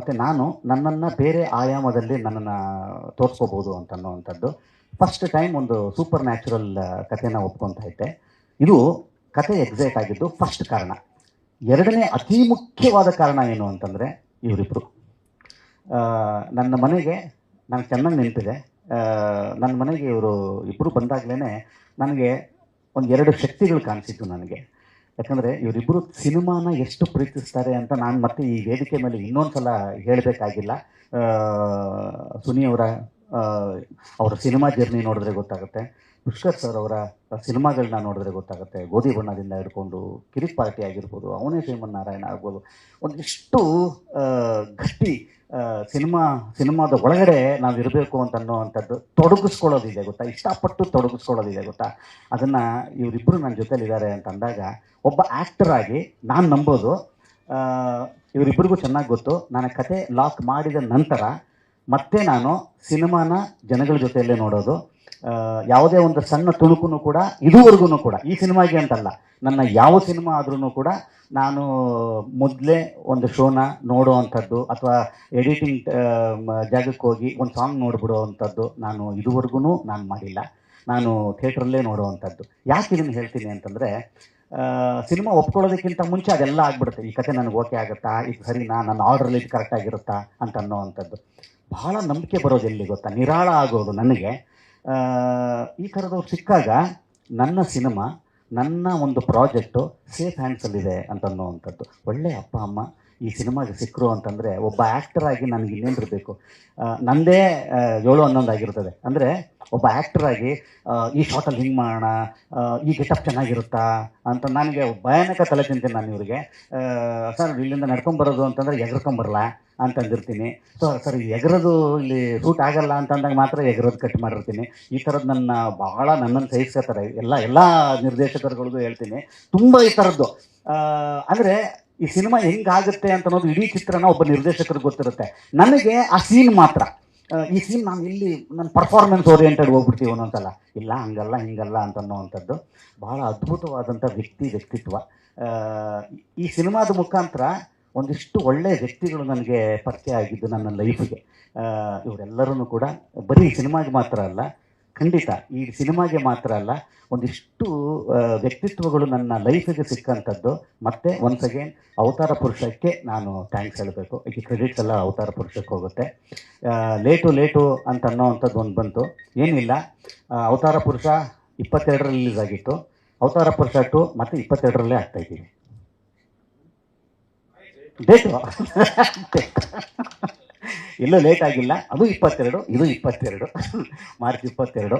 ಮತ್ತು ನಾನು ನನ್ನನ್ನು ಬೇರೆ ಆಯಾಮದಲ್ಲಿ ನನ್ನನ್ನು ತೋರಿಸ್ಕೋಬೋದು ಅಂತ ಅನ್ನೋವಂಥದ್ದು ಫಸ್ಟ್ ಟೈಮ್ ಒಂದು ಸೂಪರ್ ನ್ಯಾಚುರಲ್ ಕಥೆನ ಒಪ್ಕೊತಾ ಇದ್ದೆ. ಇದು ಕತೆ ಎಕ್ಸೈಟ್ ಆಗಿದ್ದು ಫಸ್ಟ್ ಕಾರಣ. ಎರಡನೇ ಅತಿ ಮುಖ್ಯವಾದ ಕಾರಣ ಏನು ಅಂತಂದರೆ ಇವರಿಬ್ಬರು ನನ್ನ ಮನೆಗೆ ನಾನು ಚೆನ್ನಾಗಿ ನಿಂತಿದೆ ನನ್ನ ಮನೆಗೆ ಇವರು ಇಬ್ಬರು ಬಂದಾಗಲೇ ನನಗೆ ಒಂದು ಎರಡು ಶಕ್ತಿಗಳು ಕಾಣಿಸಿತ್ತು ನನಗೆ. ಯಾಕಂದರೆ ಇವರಿಬ್ಬರು ಸಿನಿಮಾನ ಎಷ್ಟು ಪ್ರೀತಿಸ್ತಾರೆ ಅಂತ ನಾನು ಮತ್ತೆ ಈ ವೇದಿಕೆ ಮೇಲೆ ಇನ್ನೊಂದು ಸಲ ಹೇಳಬೇಕಾಗಿಲ್ಲ ಸುನಿಯವರ ಅವರ ಸಿನಿಮಾ ಜರ್ನಿ ನೋಡಿದ್ರೆ ಗೊತ್ತಾಗುತ್ತೆ. ಪುಷ್ಕರ್ ಸರ್ ಅವರ ಸಿನಿಮಾಗಳನ್ನ ನೋಡಿದ್ರೆ ಗೊತ್ತಾಗುತ್ತೆ. ಗೋಧಿ ಬಣ್ಣದಿಂದ ಹಿಡ್ಕೊಂಡು ಕಿರಿಕ್ ಪಾರ್ಟಿ ಆಗಿರ್ಬೋದು ಅವನೇ ಶ್ರೀಮನ್ ನಾರಾಯಣ ಆಗ್ಬೋದು. ಒಂದಿಷ್ಟು ಗಟ್ಟಿ ಸಿನಿಮಾ ಸಿನಿಮಾದ ಒಳಗಡೆ ನಾವು ಇರಬೇಕು ಅಂತ ಅನ್ನೋವಂಥದ್ದು ತೊಡಗಿಸ್ಕೊಳ್ಳೋದಿದೆ ಗೊತ್ತಾ? ಇಷ್ಟಪಟ್ಟು ತೊಡಗಿಸ್ಕೊಳ್ಳೋದಿದೆ ಗೊತ್ತಾ? ಅದನ್ನು ಇವರಿಬ್ಬರು ನನ್ನ ಜೊತೆಲಿದ್ದಾರೆ ಅಂತ ಅಂದಾಗ ಒಬ್ಬ ಆ್ಯಕ್ಟರ್ ಆಗಿ ನಾನು ನಂಬೋದು. ಇವರಿಬ್ಬರಿಗೂ ಚೆನ್ನಾಗಿ ಗೊತ್ತು. ನಾನು ಕತೆ ಲಾಕ್ ಮಾಡಿದ ನಂತರ ಮತ್ತೆ ನಾನು ಸಿನಿಮಾನ ಜನಗಳ ಜೊತೆಯಲ್ಲೇ ನೋಡೋದು. ಯಾವುದೇ ಒಂದು ಸಣ್ಣ ತುಣುಕು ಕೂಡ ಇದುವರೆಗೂ ಕೂಡ, ಈ ಸಿನಿಮಾಗೆ ಅಂತಲ್ಲ, ನನ್ನ ಯಾವ ಸಿನಿಮಾ ಆದ್ರೂ ಕೂಡ ನಾನು ಮೊದಲೇ ಒಂದು ಶೋನ ನೋಡೋ ಅಂಥದ್ದು, ಅಥವಾ ಎಡಿಟಿಂಗ್ ಜಾಗಕ್ಕೆ ಹೋಗಿ ಒಂದು ಸಾಂಗ್ ನೋಡಿಬಿಡೋ ಅಂಥದ್ದು ನಾನು ಇದುವರೆಗೂ ನಾನು ಮಾಡಿಲ್ಲ. ನಾನು ಥಿಯೇಟ್ರಲ್ಲೇ ನೋಡೋ ಅಂಥದ್ದು. ಯಾಕೆ ಇದನ್ನು ಹೇಳ್ತೀನಿ ಅಂತಂದರೆ ಸಿನಿಮಾ ಒಪ್ಕೊಳ್ಳೋದಕ್ಕಿಂತ ಮುಂಚೆ ಅದೆಲ್ಲ ಆಗ್ಬಿಡುತ್ತೆ. ಈ ಕತೆ ನನಗೆ ಓಕೆ ಆಗುತ್ತಾ? ಇದು ಸರಿನಾ? ನನ್ನ ಆರ್ಡ್ರಲ್ಲಿ ಇದು ಕರೆಕ್ಟ್ ಆಗಿರುತ್ತಾ? ಅಂತ ಅನ್ನೋವಂಥದ್ದು ಬಹಳ ನಂಬಿಕೆ ಬರೋದು ಎಲ್ಲಿ ಗೊತ್ತಾ? ನಿರಾಳ ಆಗೋದು ನನಗೆ. ಈ ಥರದವ್ರು ಸಿಕ್ಕಾಗ ನನ್ನ ಸಿನಿಮಾ, ನನ್ನ ಒಂದು ಪ್ರಾಜೆಕ್ಟು ಸೇಫ್ ಹ್ಯಾಂಡ್ಸಲ್ಲಿದೆ ಅಂತ ಅನ್ನೋವಂಥದ್ದು ಒಳ್ಳೆಯ ಅಪ್ಪ, ಅಮ್ಮ ಈ ಸಿನಿಮಾಗೆ ಸಿಕ್ಕರು ಅಂತಂದರೆ ಒಬ್ಬ ಆ್ಯಕ್ಟರ್ ಆಗಿ ನನಗೆ ಇನ್ನೇನಿರಬೇಕು ನಂದೇ ಆ, ಏಳು ಹನ್ನೊಂದು ಆಗಿರ್ತದೆ. ಅಂದರೆ ಒಬ್ಬ ಆ್ಯಕ್ಟರ್ ಆಗಿ ಈ ಶಾರ್ಟಲ್ಲಿ ಹಿಂಗೆ ಮಾಡೋಣ ಈ ಗೆಟಪ್ ಚೆನ್ನಾಗಿರುತ್ತಾ ಅಂತ ನನಗೆ ಭಯಾನಕ ತಲೆ ತಿಂತೀನಿ ನಾನು ಇವರಿಗೆ. ಸರ್ ಇಲ್ಲಿಂದ ನಡ್ಕೊಂಬರೋದು ಅಂತಂದರೆ ಎಗರ್ಕೊಂಬರಲ್ಲ ಅಂತಂದಿರ್ತೀನಿ. ಸೊ ಸರ್ ಎಗರೋದು ಇಲ್ಲಿ ಸೂಟ್ ಆಗಲ್ಲ ಅಂತಂದಾಗ ಮಾತ್ರ ಎಗರೋದು ಕಟ್ ಮಾಡಿರ್ತೀನಿ. ಈ ಥರದ್ದು ನನ್ನ ಭಾಳ ನನ್ನನ್ನು ಸಹಿಸ್ಕೋತಾರೆ. ಎಲ್ಲ ಎಲ್ಲ ನಿರ್ದೇಶಕರುಗಳಿಗೂ ಹೇಳ್ತೀನಿ. ತುಂಬ ಈ ಥರದ್ದು ಅಂದರೆ ಈ ಸಿನಿಮಾ ಹೆಂಗಾಗುತ್ತೆ ಅಂತ ಅನ್ನೋದು ಇಡೀ ಚಿತ್ರನ ಒಬ್ಬ ನಿರ್ದೇಶಕರಿಗೆ ಗೊತ್ತಿರುತ್ತೆ. ನನಗೆ ಆ ಸೀನ್ ಮಾತ್ರ. ಈ ಸೀನ್ ನಾನು ಇಲ್ಲಿ ನನ್ನ ಪರ್ಫಾರ್ಮೆನ್ಸ್ ಓರಿಯೆಂಟೆಡ್ ಹೋಗ್ಬಿಡ್ತೀವಿ ಒಂದೊಂದ್ಸಲ. ಇಲ್ಲ, ಹಂಗಲ್ಲ, ಹಿಂಗಲ್ಲ ಅಂತ ಅನ್ನೋವಂಥದ್ದು ಬಹಳ ಅದ್ಭುತವಾದಂಥ ವ್ಯಕ್ತಿ, ವ್ಯಕ್ತಿತ್ವ. ಈ ಸಿನಿಮಾದ ಮುಖಾಂತರ ಒಂದಿಷ್ಟು ಒಳ್ಳೆಯ ವ್ಯಕ್ತಿಗಳು ನನಗೆ ಪರಿಚಯ ಆಗಿದ್ದು ನನ್ನ ಲೈಫಿಗೆ ಇವರೆಲ್ಲರೂ ಕೂಡ ಬರೀ ಸಿನಿಮಾಗೆ ಮಾತ್ರ ಅಲ್ಲ ಖಂಡಿತ. ಈ ಸಿನಿಮಾಗೆ ಮಾತ್ರ ಅಲ್ಲ, ಒಂದಿಷ್ಟು ವ್ಯಕ್ತಿತ್ವಗಳು ನನ್ನ ಲೈಫಿಗೆ ಸಿಕ್ಕಂಥದ್ದು. ಮತ್ತೆ ಒನ್ಸ್ ಅಗೇನ್ ಅವತಾರ ಪುರುಷಕ್ಕೆ ನಾನು ಥ್ಯಾಂಕ್ಸ್ ಹೇಳಬೇಕು. ಈ ಕ್ರೆಡಿಟ್ಸ್ ಎಲ್ಲ ಅವತಾರ ಪುರುಷಕ್ಕೆ ಹೋಗುತ್ತೆ. ಲೇಟು ಲೇಟು ಅಂತ ಅನ್ನೋವಂಥದ್ದು ಒಂದು ಬಂತು. ಏನಿಲ್ಲ. ಅವತಾರ ಪುರುಷ ಇಪ್ಪತ್ತೆರಡರಲ್ಲಿ ರಿಲೀಸ್ ಆಗಿತ್ತು. ಅವತಾರ ಪುರುಷ ಟು ಮತ್ತೆ ಇಪ್ಪತ್ತೆರಡರಲ್ಲೇ ಆಗ್ತಾ ಇದ್ದೀವಿ ಡೇಟು ಎಲ್ಲೂ ಲೇಟ್ ಆಗಿಲ್ಲ. ಅದು ಇಪ್ಪತ್ತೆರಡು ಇದು ಇಪ್ಪತ್ತೆರಡು. ಮಾರ್ಚ್ ಇಪ್ಪತ್ತೆರಡು.